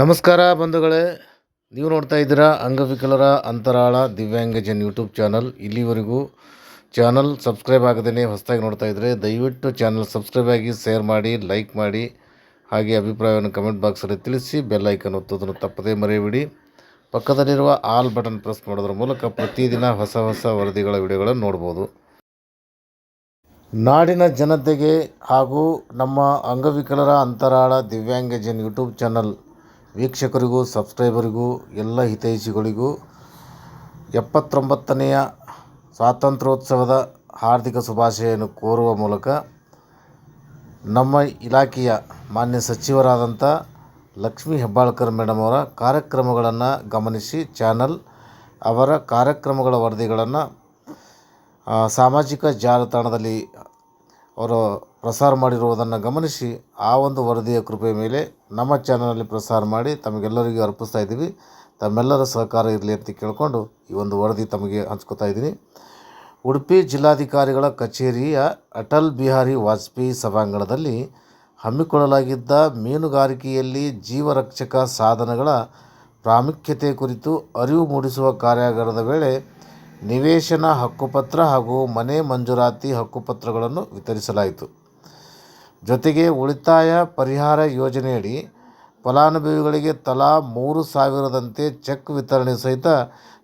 ನಮಸ್ಕಾರ ಬಂಧುಗಳೇ. ನೀವು ನೋಡ್ತಾ ಇದ್ದೀರಾ ಅಂಗವಿಕಲರ ಅಂತರಾಳ ದಿವ್ಯಾಂಗಜನ್ ಯೂಟ್ಯೂಬ್ ಚಾನಲ್. ಇಲ್ಲಿವರೆಗೂ ಚಾನಲ್ ಸಬ್ಸ್ಕ್ರೈಬ್ ಆಗದೇ ಹೊಸದಾಗಿ ನೋಡ್ತಾ ಇದ್ದರೆ ದಯವಿಟ್ಟು ಚಾನಲ್ ಸಬ್ಸ್ಕ್ರೈಬ್ ಆಗಿ ಶೇರ್ ಮಾಡಿ, ಲೈಕ್ ಮಾಡಿ, ಹಾಗೆ ಅಭಿಪ್ರಾಯವನ್ನು ಕಮೆಂಟ್ ಬಾಕ್ಸಲ್ಲಿ ತಿಳಿಸಿ, ಬೆಲ್ ಐಕನ್ ಒತ್ತೋದನ್ನು ತಪ್ಪದೇ ಮರೆಯಬೇಡಿ. ಪಕ್ಕದಲ್ಲಿರುವ ಆಲ್ ಬಟನ್ ಪ್ರೆಸ್ ಮಾಡೋದ್ರ ಮೂಲಕ ಪ್ರತಿದಿನ ಹೊಸ ಹೊಸ ವರದಿಗಳ ವಿಡಿಯೋಗಳನ್ನು ನೋಡ್ಬೋದು. ನಾಡಿನ ಜನತೆಗೆ ಹಾಗೂ ನಮ್ಮ ಅಂಗವಿಕಲರ ಅಂತರಾಳ ದಿವ್ಯಾಂಗಜನ್ ಯೂಟ್ಯೂಬ್ ಚಾನಲ್ ವೀಕ್ಷಕರಿಗೂ, ಸಬ್ಸ್ಕ್ರೈಬರಿಗೂ, ಎಲ್ಲ ಹಿತೈಷಿಗಳಿಗೂ ಎಪ್ಪತ್ತೊಂಬತ್ತನೆಯ ಸ್ವಾತಂತ್ರ್ಯೋತ್ಸವದ ಹಾರ್ದಿಕ ಶುಭಾಶಯನ್ನು ಕೋರುವ ಮೂಲಕ ನಮ್ಮ ಇಲಾಖೆಯ ಮಾನ್ಯ ಸಚಿವರಾದಂಥ ಲಕ್ಷ್ಮೀ ಹೆಬ್ಬಾಳ್ಕರ್ ಮೇಡಮ್ ಅವರ ಕಾರ್ಯಕ್ರಮಗಳನ್ನು ಗಮನಿಸಿ ಚಾನಲ್ ಅವರ ಕಾರ್ಯಕ್ರಮಗಳ ವರದಿಗಳನ್ನು ಸಾಮಾಜಿಕ ಜಾಲತಾಣದಲ್ಲಿ ಅವರು ಪ್ರಸಾರ ಮಾಡಿರುವುದನ್ನು ಗಮನಿಸಿ ಆ ಒಂದು ವರದಿಯ ಕೃಪೆ ಮೇಲೆ ನಮ್ಮ ಚಾನಲಲ್ಲಿ ಪ್ರಸಾರ ಮಾಡಿ ತಮಗೆಲ್ಲರಿಗೂ ಅರ್ಪಿಸ್ತಾ ಇದ್ದೀವಿ. ತಮ್ಮೆಲ್ಲರ ಸಹಕಾರ ಇರಲಿ ಅಂತ ಕೇಳಿಕೊಂಡು ಈ ಒಂದು ವರದಿ ತಮಗೆ ಹಂಚ್ಕೋತಾ ಇದ್ದೀನಿ. ಉಡುಪಿ ಜಿಲ್ಲಾಧಿಕಾರಿಗಳ ಕಚೇರಿಯ ಅಟಲ್ ಬಿಹಾರಿ ವಾಜಪೇಯಿ ಸಭಾಂಗಣದಲ್ಲಿ ಹಮ್ಮಿಕೊಳ್ಳಲಾಗಿದ್ದ ಮೀನುಗಾರಿಕೆಯಲ್ಲಿ ಜೀವರಕ್ಷಕ ಸಾಧನಗಳ ಪ್ರಾಮುಖ್ಯತೆ ಕುರಿತು ಅರಿವು ಮೂಡಿಸುವ ಕಾರ್ಯಾಗಾರದ ವೇಳೆ ನಿವೇಶನ ಹಕ್ಕುಪತ್ರ ಹಾಗೂ ಮನೆ ಮಂಜೂರಾತಿ ಹಕ್ಕುಪತ್ರಗಳನ್ನು ವಿತರಿಸಲಾಯಿತು. ಜೊತೆಗೆ ಉಳಿತಾಯ ಪರಿಹಾರ ಯೋಜನೆಯಡಿ ಫಲಾನುಭವಿಗಳಿಗೆ ತಲಾ ಮೂರು ಸಾವಿರದಂತೆ ಚೆಕ್ ವಿತರಣೆ ಸಹಿತ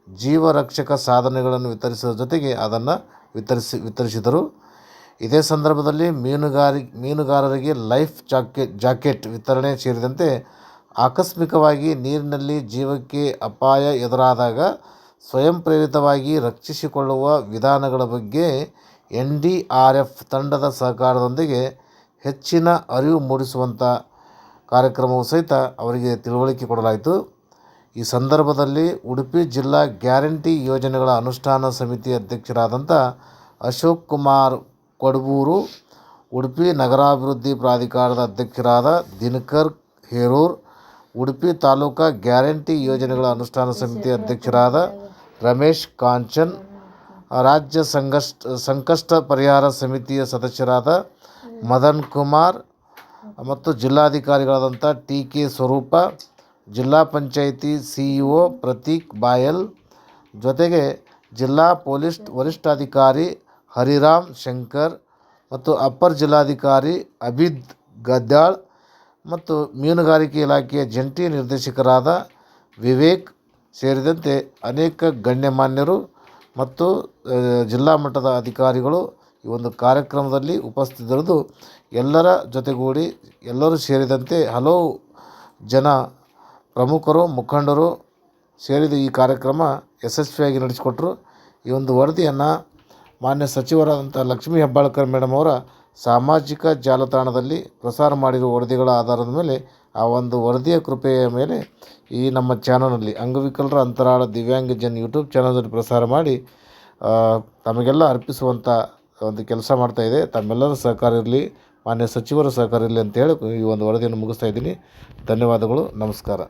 ಜೀವರಕ್ಷಕ ಸಾಧನೆಗಳನ್ನು ವಿತರಿಸುವ ಜೊತೆಗೆ ಅದನ್ನು ವಿತರಿಸಿ ವಿತರಿಸಿದರು. ಇದೇ ಸಂದರ್ಭದಲ್ಲಿ ಮೀನುಗಾರಿ ಮೀನುಗಾರರಿಗೆ ಲೈಫ್ ಜಾಕೆಟ್ ಜಾಕೆಟ್ ವಿತರಣೆ ಸೇರಿದಂತೆ ಆಕಸ್ಮಿಕವಾಗಿ ನೀರಿನಲ್ಲಿ ಜೀವಕ್ಕೆ ಅಪಾಯ ಎದುರಾದಾಗ ಸ್ವಯಂ ಪ್ರೇರಿತವಾಗಿ ರಕ್ಷಿಸಿಕೊಳ್ಳುವ ವಿಧಾನಗಳ ಬಗ್ಗೆ ಎನ್ ಡಿ ಆರ್ ಎಫ್ ತಂಡದ ಸಹಕಾರದೊಂದಿಗೆ ಹೆಚ್ಚಿನ ಅರಿವು ಮೂಡಿಸುವಂಥ ಕಾರ್ಯಕ್ರಮವು ಸಹಿತ ಅವರಿಗೆ ತಿಳುವಳಿಕೆ ಕೊಡಲಾಯಿತು. ಈ ಸಂದರ್ಭದಲ್ಲಿ ಉಡುಪಿ ಜಿಲ್ಲಾ ಗ್ಯಾರಂಟಿ ಯೋಜನೆಗಳ ಅನುಷ್ಠಾನ ಸಮಿತಿ ಅಧ್ಯಕ್ಷರಾದಂಥ ಅಶೋಕ್ ಕುಮಾರ್ ಕೊಡಬೂರು ಉಡುಪಿ ನಗರಾಭಿವೃದ್ಧಿ ಪ್ರಾಧಿಕಾರದ ಅಧ್ಯಕ್ಷರಾದ ದಿನಕರ್ ಹೇರೂರ್, ಉಡುಪಿ ತಾಲೂಕಾ ಗ್ಯಾರಂಟಿ ಯೋಜನೆಗಳ ಅನುಷ್ಠಾನ ಸಮಿತಿ ಅಧ್ಯಕ್ಷರಾದ ರಮೇಶ್ ಕಾಂಚನ್, ರಾಜ್ಯ ಸಂಕಷ್ಟ ಸಂಕಷ್ಟ ಪರಿಹಾರ ಸಮಿತಿಯ ಸದಸ್ಯರಾದ ಮದನ್ ಕುಮಾರ್ ಮತ್ತು ಜಿಲ್ಲಾಧಿಕಾರಿಗಳಾದಂಥ ಟಿ ಕೆ ಸ್ವರೂಪ, ಜಿಲ್ಲಾ panchayat C E O Prateek Bayal, ಜೊತೆಗೆ ಜಿಲ್ಲಾ ಪೊಲೀಸ್ ವರಿಷ್ಠಾಧಿಕಾರಿ ಹರಿರಾಮ್ ಶಂಕರ್ ಮತ್ತು ಅಪ್ಪರ್ ಜಿಲ್ಲಾಧಿಕಾರಿ ಅಬಿದ್ ಗದ್ದಾಳ್ ಮತ್ತು ಮೀನುಗಾರಿಕೆ ಇಲಾಖೆಯ ಜಂಟಿ ನಿರ್ದೇಶಕರಾದ ವಿವೇಕ್ ಸೇರಿದಂತೆ ಅನೇಕ ಗಣ್ಯಮಾನ್ಯರು ಮತ್ತು ಜಿಲ್ಲಾ ಮಟ್ಟದ ಅಧಿಕಾರಿಗಳು ಈ ಒಂದು ಕಾರ್ಯಕ್ರಮದಲ್ಲಿ ಉಪಸ್ಥಿತರಿದ್ದು ಎಲ್ಲರ ಜೊತೆಗೂಡಿ ಎಲ್ಲರೂ ಸೇರಿದಂತೆ ಹಲವು ಜನ ಪ್ರಮುಖರು, ಮುಖಂಡರು ಸೇರಿದ ಈ ಕಾರ್ಯಕ್ರಮ ಯಶಸ್ವಿಯಾಗಿ ನಡೆಸಿಕೊಟ್ರು. ಈ ಒಂದು ವರದಿಯನ್ನು ಮಾನ್ಯ ಸಚಿವರಾದಂಥ ಲಕ್ಷ್ಮೀ ಹೆಬ್ಬಾಳ್ಕರ್ ಮೇಡಮ್ ಅವರ ಸಾಮಾಜಿಕ ಜಾಲತಾಣದಲ್ಲಿ ಪ್ರಸಾರ ಮಾಡಿರುವ ವರದಿಗಳ ಆಧಾರದ ಮೇಲೆ ಆ ಒಂದು ವರದಿಯ ಕೃಪೆಯ ಮೇಲೆ ಈ ನಮ್ಮ ಚಾನಲ್ನಲ್ಲಿ ಅಂಗವಿಕಲರ ಅಂತರಾಳ ದಿವ್ಯಾಂಗಜನ್ ಯೂಟ್ಯೂಬ್ ಚಾನಲ್ನಲ್ಲಿ ಪ್ರಸಾರ ಮಾಡಿ ತಮಗೆಲ್ಲ ಅರ್ಪಿಸುವಂಥ ಒಂದು ಕೆಲಸ ಮಾಡ್ತಾ ಇದೆ. ತಮ್ಮೆಲ್ಲರ ಸಹಕಾರ ಇರಲಿ, ಮಾನ್ಯ ಸಚಿವರ ಸಹಕಾರ ಇರಲಿ ಅಂತ ಹೇಳಿ ಈ ಒಂದು ವರದಿಯನ್ನು ಮುಗಿಸ್ತಾ ಇದ್ದೀನಿ. ಧನ್ಯವಾದಗಳು. ನಮಸ್ಕಾರ.